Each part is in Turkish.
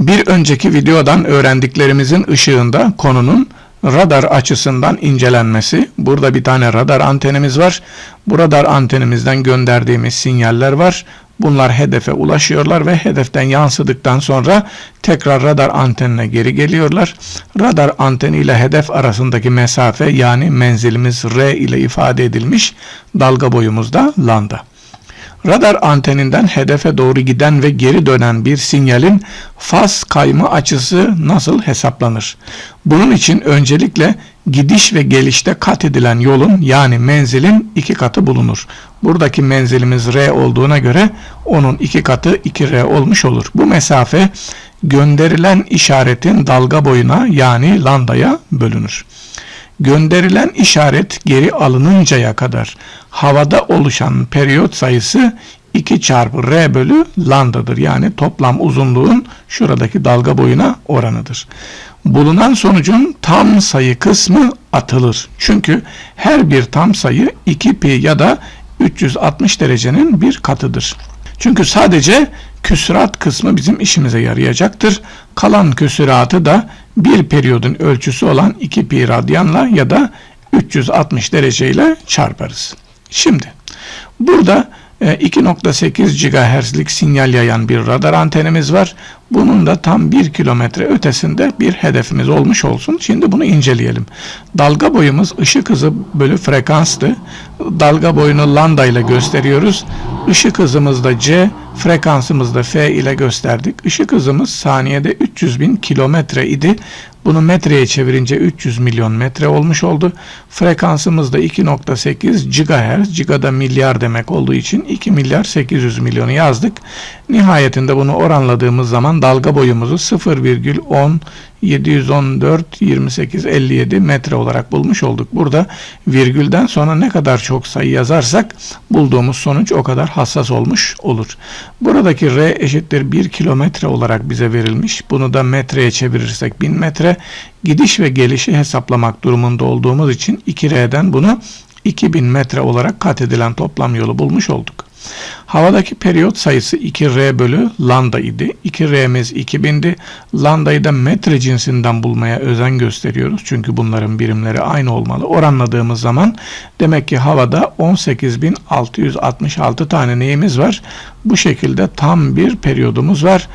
Bir önceki videodan öğrendiklerimizin ışığında konunun radar açısından incelenmesi. Burada bir tane radar antenimiz var. Bu radar antenimizden gönderdiğimiz sinyaller var. Bunlar hedefe ulaşıyorlar ve hedeften yansıdıktan sonra tekrar radar antenine geri geliyorlar. Radar anteni ile hedef arasındaki mesafe yani menzilimiz R ile ifade edilmiş. Dalga boyumuz da lambda. Radar anteninden hedefe doğru giden ve geri dönen bir sinyalin faz kayma açısı nasıl hesaplanır? Bunun için öncelikle gidiş ve gelişte kat edilen yolun yani menzilin iki katı bulunur. Buradaki menzilimiz R olduğuna göre onun iki katı 2R olmuş olur. Bu mesafe gönderilen işaretin dalga boyuna yani lambdaya bölünür. Gönderilen işaret geri alınıncaya kadar havada oluşan periyot sayısı 2 çarpı r bölü lambdadır. Yani toplam uzunluğun şuradaki dalga boyuna oranıdır. Bulunan sonucun tam sayı kısmı atılır. Çünkü her bir tam sayı 2 pi ya da 360 derecenin bir katıdır. Çünkü sadece küsurat kısmı bizim işimize yarayacaktır. Kalan küsuratı da bir periyodun ölçüsü olan 2 pi radyanla ya da 360 dereceyle çarparız. Şimdi burada e, 2.8 GHz'lik sinyal yayan bir radar antenimiz var. Bunun da tam 1 kilometre ötesinde bir hedefimiz olmuş olsun. Şimdi bunu inceleyelim. Dalga boyumuz ışık hızı bölü frekanstı. Dalga boyunu lambda ile gösteriyoruz. Işık hızımız da c, frekansımız da f ile gösterdik. Işık hızımız saniyede 300 bin kilometre idi. Bunu metreye çevirince 300 milyon metre olmuş oldu. Frekansımız da 2.8 GHz. Giga'da milyar demek olduğu için 2 milyar 800 milyonu yazdık. Nihayetinde bunu oranladığımız zaman dalga boyumuzu 0,10 714 28 57 metre olarak bulmuş olduk. Burada virgülden sonra ne kadar çok sayı yazarsak bulduğumuz sonuç o kadar hassas olmuş olur. Buradaki R eşittir 1 kilometre olarak bize verilmiş. Bunu da metreye çevirirsek 1000 metre. Gidiş ve gelişi hesaplamak durumunda olduğumuz için 2R'den bunu 2000 metre olarak kat edilen toplam yolu bulmuş olduk. Havadaki periyot sayısı 2R bölü lambda idi. 2R'miz 2000'di. Lambdayı da metre cinsinden bulmaya özen gösteriyoruz. Çünkü bunların birimleri aynı olmalı. Oranladığımız zaman demek ki havada 18.666 tane neyimiz var? Bu şekilde tam bir periyodumuz var.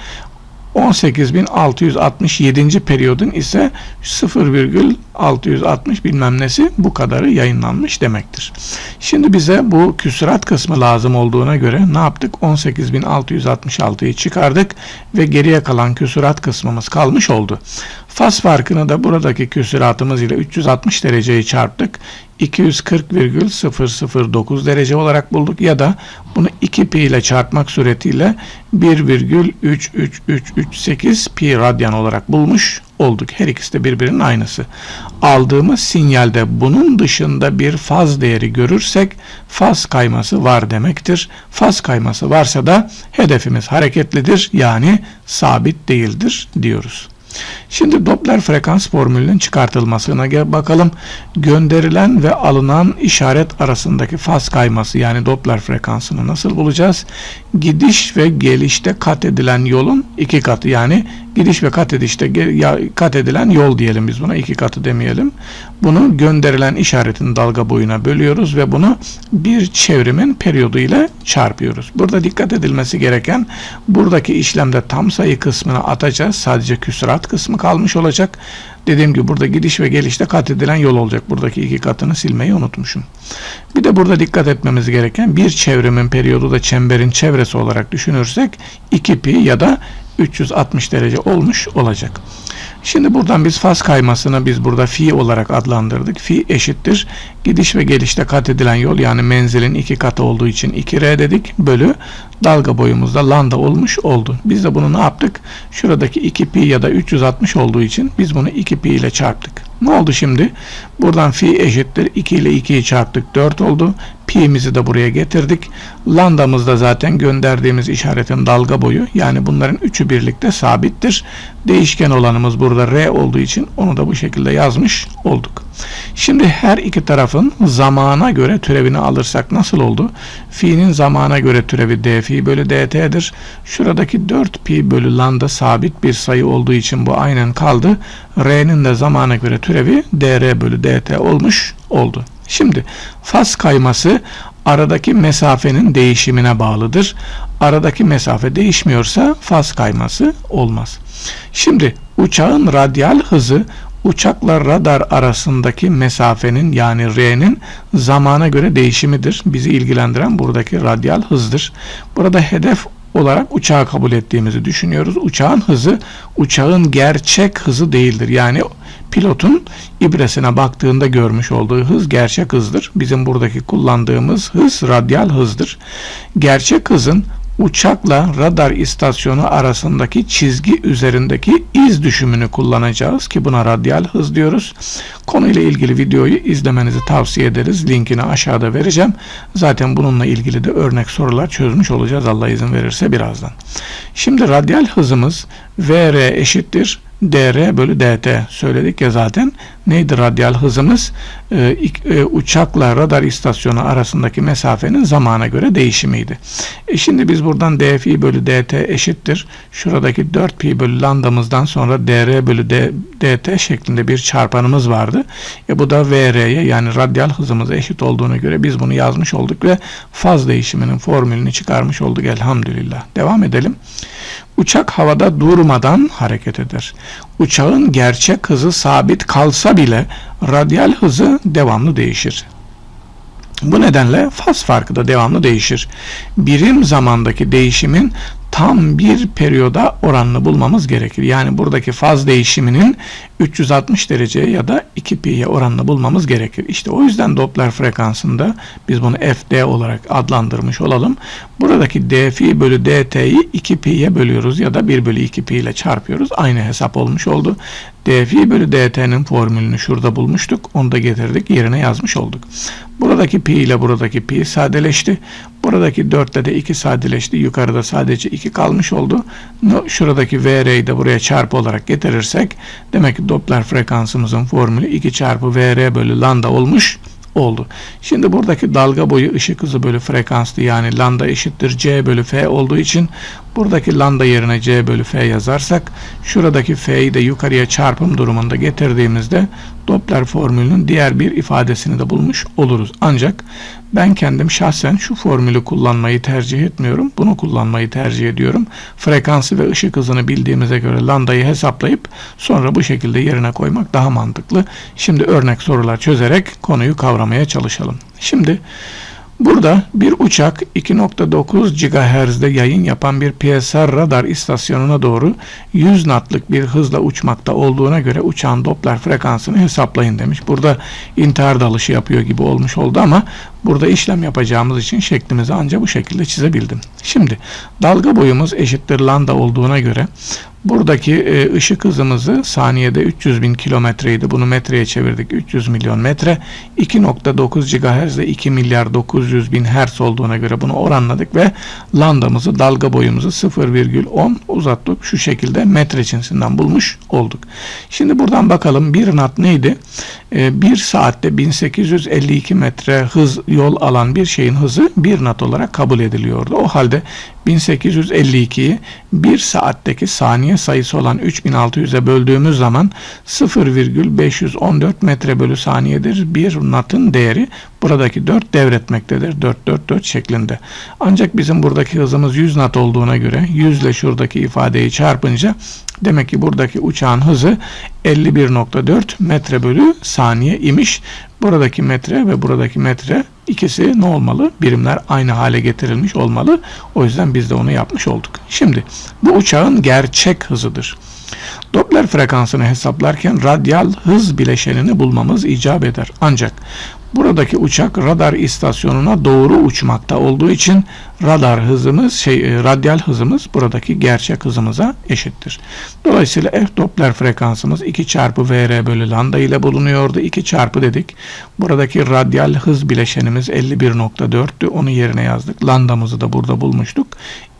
18.667. periyodun ise 0,660 bilmem nesi bu kadarı yayınlanmış demektir. Şimdi bize bu küsurat kısmı lazım olduğuna göre ne yaptık? 18.666'yı çıkardık ve geriye kalan küsurat kısmımız kalmış oldu. Faz farkını da buradaki küsuratımız ile 360 dereceyi çarptık. 240,009 derece olarak bulduk ya da bunu 2 pi ile çarpmak suretiyle 1,33338 pi radyan olarak bulmuş olduk. Her ikisi de birbirinin aynısı. Aldığımız sinyalde bunun dışında bir faz değeri görürsek faz kayması var demektir. Faz kayması varsa da hedefimiz hareketlidir yani sabit değildir diyoruz. Şimdi Doppler frekans formülünün çıkartılmasına bakalım. Gönderilen ve alınan işaret arasındaki faz kayması yani Doppler frekansını nasıl bulacağız? Gidiş ve gelişte kat edilen yolun iki katı yani gidiş ve kat edişte kat edilen yol diyelim biz buna iki katı demeyelim. Bunu gönderilen işaretin dalga boyuna bölüyoruz ve bunu bir çevrimin periyodu ile çarpıyoruz. Burada dikkat edilmesi gereken buradaki işlemde tam sayı kısmını atacağız. Sadece küsurat kısmı kalmış olacak. Dediğim gibi burada gidiş ve gelişte kat edilen yol olacak. Buradaki iki katını silmeyi unutmuşum. Bir de burada dikkat etmemiz gereken bir çevrimin periyodu da çemberin çevresi olarak düşünürsek 2 pi ya da 360 derece olmuş olacak. Şimdi buradan biz faz kaymasını biz burada fi olarak adlandırdık. Fi eşittir. Gidiş ve gelişte kat edilen yol yani menzilin iki katı olduğu için 2R dedik. Bölü dalga boyumuzda lambda olmuş oldu. Biz de bunu ne yaptık? Şuradaki 2 pi ya da 360 olduğu için biz bunu 2 pi ile çarptık. Ne oldu şimdi? Buradan fi eşittir. 2 ile 2'yi çarptık. 4 oldu. Pi'mizi de buraya getirdik. Lambdamız da zaten gönderdiğimiz işaretin dalga boyu. Yani bunların üçü birlikte sabittir. Değişken olanımız burada R olduğu için onu da bu şekilde yazmış olduk. Şimdi her iki tarafın zamana göre türevini alırsak nasıl oldu? Fi'nin zamana göre türevi d fi bölü dt'dir. Şuradaki 4 pi bölü lambda sabit bir sayı olduğu için bu aynen kaldı. R'nin de zamana göre türevi dr bölü dt olmuş oldu. Şimdi faz kayması aradaki mesafenin değişimine bağlıdır. Aradaki mesafe değişmiyorsa faz kayması olmaz. Şimdi uçağın radyal hızı uçakla radar arasındaki mesafenin yani R'nin zamana göre değişimidir. Bizi ilgilendiren buradaki radyal hızdır. Burada hedef olarak uçağı kabul ettiğimizi düşünüyoruz. Uçağın hızı uçağın gerçek hızı değildir. Yani pilotun ibresine baktığında görmüş olduğu hız gerçek hızdır. Bizim buradaki kullandığımız hız radyal hızdır. Gerçek hızın uçakla radar istasyonu arasındaki çizgi üzerindeki iz düşümünü kullanacağız ki buna radyal hız diyoruz. Konuyla ilgili videoyu izlemenizi tavsiye ederiz. Linkini aşağıda vereceğim. Zaten bununla ilgili de örnek sorular çözmüş olacağız Allah izin verirse birazdan. Şimdi radyal hızımız VR eşittir dr bölü dt söyledik ya zaten. Neydi radyal hızımız? Ee, e, uçakla radar istasyonu arasındaki mesafenin zamana göre değişimiydi. E şimdi biz buradan dfi bölü dt eşittir. Şuradaki 4 pi bölü lambdamızdan sonra dr bölü dt şeklinde bir çarpanımız vardı. E bu da vr'ye yani radyal hızımıza eşit olduğuna göre biz bunu yazmış olduk ve faz değişiminin formülünü çıkarmış olduk elhamdülillah. Devam edelim. Uçak havada durmadan hareket eder. Uçağın gerçek hızı sabit kalsa bile radyal hızı devamlı değişir. Bu nedenle faz farkı da devamlı değişir. Birim zamandaki değişimin tam bir periyoda oranını bulmamız gerekir. Yani buradaki faz değişiminin 360 derece ya da 2 pi'ye oranını bulmamız gerekir. İşte o yüzden Doppler frekansında biz bunu fd olarak adlandırmış olalım. Buradaki dfi bölü dt'yi 2 pi'ye bölüyoruz ya da 1 bölü 2 pi ile çarpıyoruz. Aynı hesap olmuş oldu. dfi bölü dt'nin formülünü şurada bulmuştuk. Onu da getirdik yerine yazmış olduk. Buradaki pi ile buradaki pi sadeleşti. Buradaki 4 ile de 2 sadeleşti. Yukarıda sadece 2 kalmış oldu. Şuradaki VR'yi de buraya çarpı olarak getirirsek demek ki Doppler frekansımızın formülü 2 çarpı VR bölü lambda olmuş oldu. Şimdi buradaki dalga boyu ışık hızı bölü frekanstı yani lambda eşittir c bölü f olduğu için buradaki lambda yerine c bölü f yazarsak şuradaki f'yi de yukarıya çarpım durumunda getirdiğimizde Doppler formülünün diğer bir ifadesini de bulmuş oluruz. Ancak ben kendim şahsen şu formülü kullanmayı tercih etmiyorum. Bunu kullanmayı tercih ediyorum. Frekansı ve ışık hızını bildiğimize göre lambdayı hesaplayıp sonra bu şekilde yerine koymak daha mantıklı. Şimdi örnek sorular çözerek konuyu kavramaya çalışalım. Şimdi Burada bir uçak 2.9 GHz'de yayın yapan bir PSR radar istasyonuna doğru 100 knotlık bir hızla uçmakta olduğuna göre uçağın Doppler frekansını hesaplayın demiş. Burada intihar dalışı yapıyor gibi olmuş oldu ama burada işlem yapacağımız için şeklimizi ancak bu şekilde çizebildim. Şimdi dalga boyumuz eşittir lambda olduğuna göre Buradaki e, ışık hızımızı saniyede 300 bin kilometreydi. Bunu metreye çevirdik. 300 milyon metre. 2.9 GHz ile 2 milyar 900 bin Hz olduğuna göre bunu oranladık ve lambdamızı dalga boyumuzu 0,10 uzattık. Şu şekilde metre cinsinden bulmuş olduk. Şimdi buradan bakalım bir knot neydi? E, 1 saatte 1852 metre hız yol alan bir şeyin hızı bir knot olarak kabul ediliyordu. O halde 1852'yi 1 saatteki saniye sayısı olan 3600'e böldüğümüz zaman 0,514 metre bölü saniyedir. Bir knot'ın değeri buradaki 4 devretmektedir. 4 4 4 şeklinde. Ancak bizim buradaki hızımız 100 knot olduğuna göre 100 ile şuradaki ifadeyi çarpınca demek ki buradaki uçağın hızı 51.4 metre bölü saniye imiş. Buradaki metre ve buradaki metre ikisi ne olmalı? Birimler aynı hale getirilmiş olmalı. O yüzden biz de onu yapmış olduk. Şimdi bu uçağın gerçek hızıdır. Doppler frekansını hesaplarken radyal hız bileşenini bulmamız icap eder. Ancak Buradaki uçak radar istasyonuna doğru uçmakta olduğu için radar hızımız, şey, e, radyal hızımız buradaki gerçek hızımıza eşittir. Dolayısıyla F Doppler frekansımız 2 çarpı VR bölü lambda ile bulunuyordu. 2 çarpı dedik. Buradaki radyal hız bileşenimiz 51.4'tü. Onu yerine yazdık. Lambdamızı da burada bulmuştuk.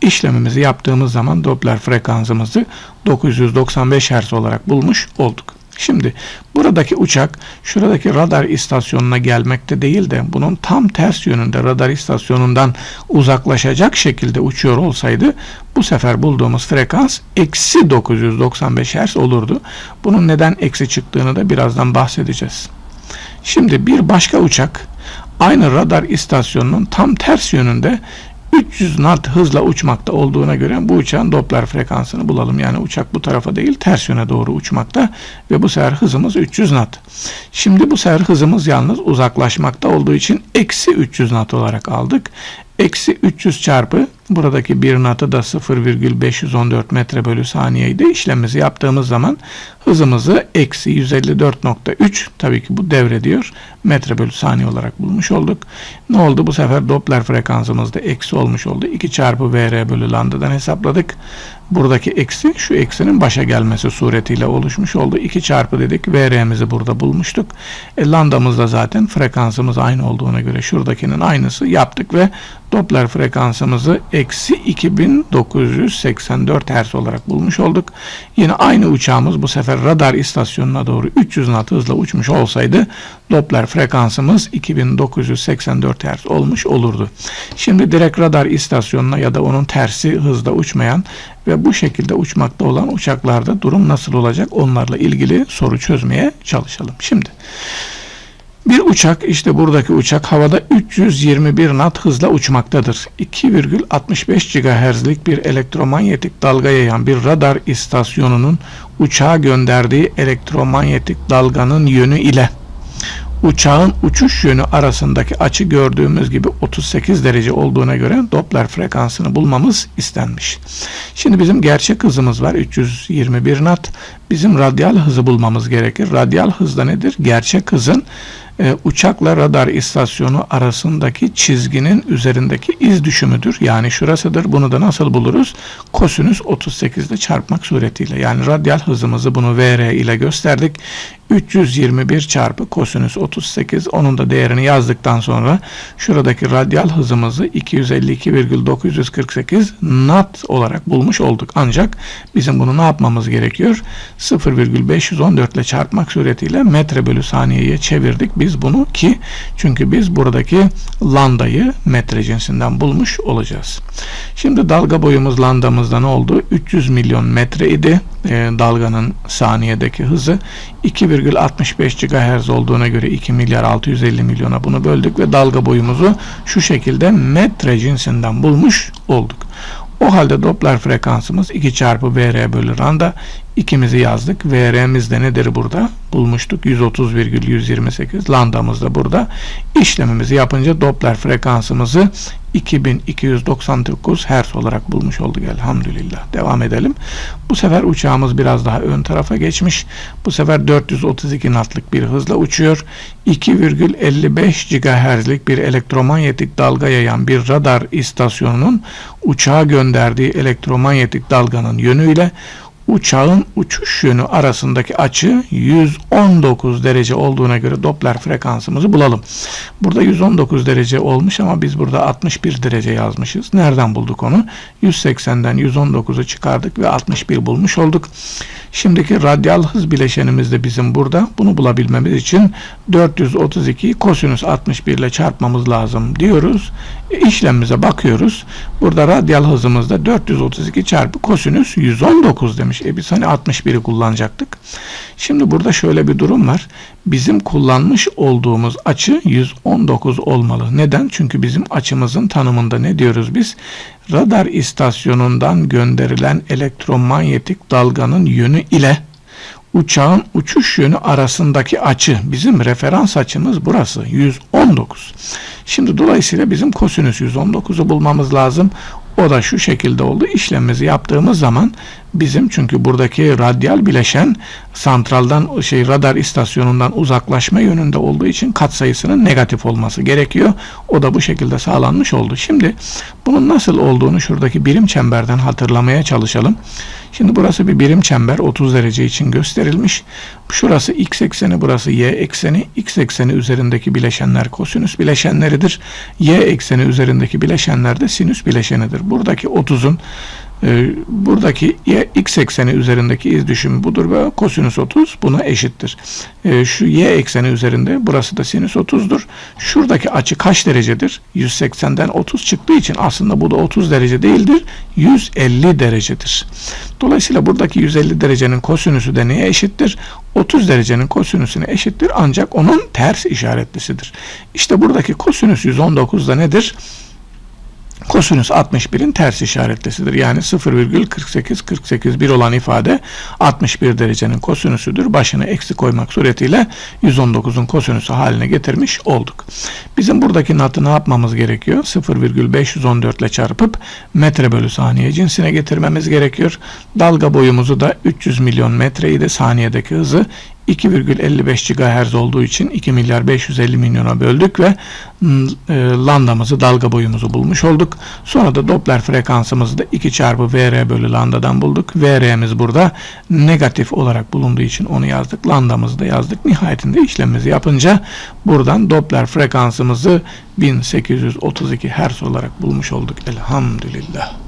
İşlemimizi yaptığımız zaman Doppler frekansımızı 995 Hz olarak bulmuş olduk. Şimdi buradaki uçak şuradaki radar istasyonuna gelmekte değil de bunun tam ters yönünde radar istasyonundan uzaklaşacak şekilde uçuyor olsaydı bu sefer bulduğumuz frekans eksi 995 Hz olurdu. Bunun neden eksi çıktığını da birazdan bahsedeceğiz. Şimdi bir başka uçak aynı radar istasyonunun tam ters yönünde 300 knot hızla uçmakta olduğuna göre bu uçağın Doppler frekansını bulalım. Yani uçak bu tarafa değil ters yöne doğru uçmakta ve bu sefer hızımız 300 knot. Şimdi bu sefer hızımız yalnız uzaklaşmakta olduğu için eksi 300 knot olarak aldık. Eksi 300 çarpı buradaki bir natı da 0,514 metre bölü saniyeydi. İşlemimizi yaptığımız zaman hızımızı eksi 154.3 tabii ki bu devrediyor. Metre bölü saniye olarak bulmuş olduk. Ne oldu? Bu sefer Doppler frekansımız da eksi olmuş oldu. 2 çarpı VR bölü lambdadan hesapladık. Buradaki eksi şu eksinin başa gelmesi suretiyle oluşmuş oldu. 2 çarpı dedik. VR'mizi burada bulmuştuk. E, lambdamız da zaten frekansımız aynı olduğuna göre şuradakinin aynısı yaptık ve Doppler frekansımızı eksi 2984 Hz olarak bulmuş olduk. Yine aynı uçağımız bu sefer radar istasyonuna doğru 300 knot hızla uçmuş olsaydı Doppler frekansımız 2984 Hz olmuş olurdu. Şimdi direkt radar istasyonuna ya da onun tersi hızda uçmayan ve bu şekilde uçmakta olan uçaklarda durum nasıl olacak onlarla ilgili soru çözmeye çalışalım. Şimdi bir uçak işte buradaki uçak havada 321 knot hızla uçmaktadır. 2,65 GHz'lik bir elektromanyetik dalga yayan bir radar istasyonunun uçağa gönderdiği elektromanyetik dalganın yönü ile uçağın uçuş yönü arasındaki açı gördüğümüz gibi 38 derece olduğuna göre Doppler frekansını bulmamız istenmiş. Şimdi bizim gerçek hızımız var 321 knot. Bizim radyal hızı bulmamız gerekir. Radyal hızda nedir? Gerçek hızın e, uçakla radar istasyonu arasındaki çizginin üzerindeki iz düşümüdür. Yani şurasıdır. Bunu da nasıl buluruz? Kosinüs 38 ile çarpmak suretiyle. Yani radyal hızımızı bunu VR ile gösterdik. 321 çarpı kosinüs 38 onun da değerini yazdıktan sonra şuradaki radyal hızımızı 252,948 knot olarak bulmuş olduk. Ancak bizim bunu ne yapmamız gerekiyor? 0,514 ile çarpmak suretiyle metre bölü saniyeye çevirdik biz bunu ki çünkü biz buradaki landayı metre cinsinden bulmuş olacağız. Şimdi dalga boyumuz landamızda ne oldu? 300 milyon metre idi. E, dalganın saniyedeki hızı 2,65 GHz olduğuna göre 2 milyar 650 milyona bunu böldük ve dalga boyumuzu şu şekilde metre cinsinden bulmuş olduk. O halde Doppler frekansımız 2 çarpı VR bölü randa ikimizi yazdık. VR'miz de nedir burada? Bulmuştuk. 130,128 lambdamız da burada. İşlemimizi yapınca Doppler frekansımızı 2299 Hz olarak bulmuş olduk elhamdülillah. Devam edelim. Bu sefer uçağımız biraz daha ön tarafa geçmiş. Bu sefer 432 knotlık bir hızla uçuyor. 2,55 GHz'lik bir elektromanyetik dalga yayan bir radar istasyonunun uçağa gönderdiği elektromanyetik dalganın yönüyle uçağın uçuş yönü arasındaki açı 119 derece olduğuna göre Doppler frekansımızı bulalım. Burada 119 derece olmuş ama biz burada 61 derece yazmışız. Nereden bulduk onu? 180'den 119'u çıkardık ve 61 bulmuş olduk. Şimdiki radyal hız bileşenimiz de bizim burada. Bunu bulabilmemiz için 432'yi kosinüs 61 ile çarpmamız lazım diyoruz. E, işlemimize bakıyoruz. Burada radyal hızımızda 432 çarpı kosinüs 119 demiş. E biz hani 61'i kullanacaktık. Şimdi burada şöyle bir durum var. Bizim kullanmış olduğumuz açı 119 olmalı. Neden? Çünkü bizim açımızın tanımında ne diyoruz biz? Radar istasyonundan gönderilen elektromanyetik dalganın yönü ile uçağın uçuş yönü arasındaki açı bizim referans açımız burası 119. Şimdi dolayısıyla bizim kosinüs 119'u bulmamız lazım. O da şu şekilde oldu. İşlemimizi yaptığımız zaman bizim çünkü buradaki radyal bileşen santraldan şey radar istasyonundan uzaklaşma yönünde olduğu için katsayısının negatif olması gerekiyor. O da bu şekilde sağlanmış oldu. Şimdi bunun nasıl olduğunu şuradaki birim çemberden hatırlamaya çalışalım. Şimdi burası bir birim çember 30 derece için gösterilmiş. Şurası x ekseni burası y ekseni. x ekseni üzerindeki bileşenler kosinüs bileşenleridir. y ekseni üzerindeki bileşenler de sinüs bileşenidir. Buradaki 30'un Ee, buradaki y, x ekseni üzerindeki iz düşümü budur ve kosinüs 30 buna eşittir. Ee, şu y ekseni üzerinde burası da sinüs 30'dur. Şuradaki açı kaç derecedir? 180'den 30 çıktığı için aslında bu da 30 derece değildir. 150 derecedir. Dolayısıyla buradaki 150 derecenin kosinüsü de neye eşittir? 30 derecenin kosinüsüne eşittir ancak onun ters işaretlisidir. İşte buradaki kosinüs 119 da nedir? Kosinüs 61'in ters işaretlisidir. Yani 0,48-48 olan ifade 61 derecenin kosinüsüdür. Başına eksi koymak suretiyle 119'un kosinüsü haline getirmiş olduk. Bizim buradaki natı ne yapmamız gerekiyor? 0,514 ile çarpıp metre bölü saniye cinsine getirmemiz gerekiyor. Dalga boyumuzu da 300 milyon metreyi de saniyedeki hızı 2,55 GHz olduğu için 2 milyar 550 milyona böldük ve mm, e, lambdamızı dalga boyumuzu bulmuş olduk. Sonra da Doppler frekansımızı da 2 çarpı VR bölü lambdadan bulduk. VR'miz burada negatif olarak bulunduğu için onu yazdık. Lambdamızı da yazdık. Nihayetinde işlemimizi yapınca buradan Doppler frekansımızı 1832 Hz olarak bulmuş olduk. Elhamdülillah.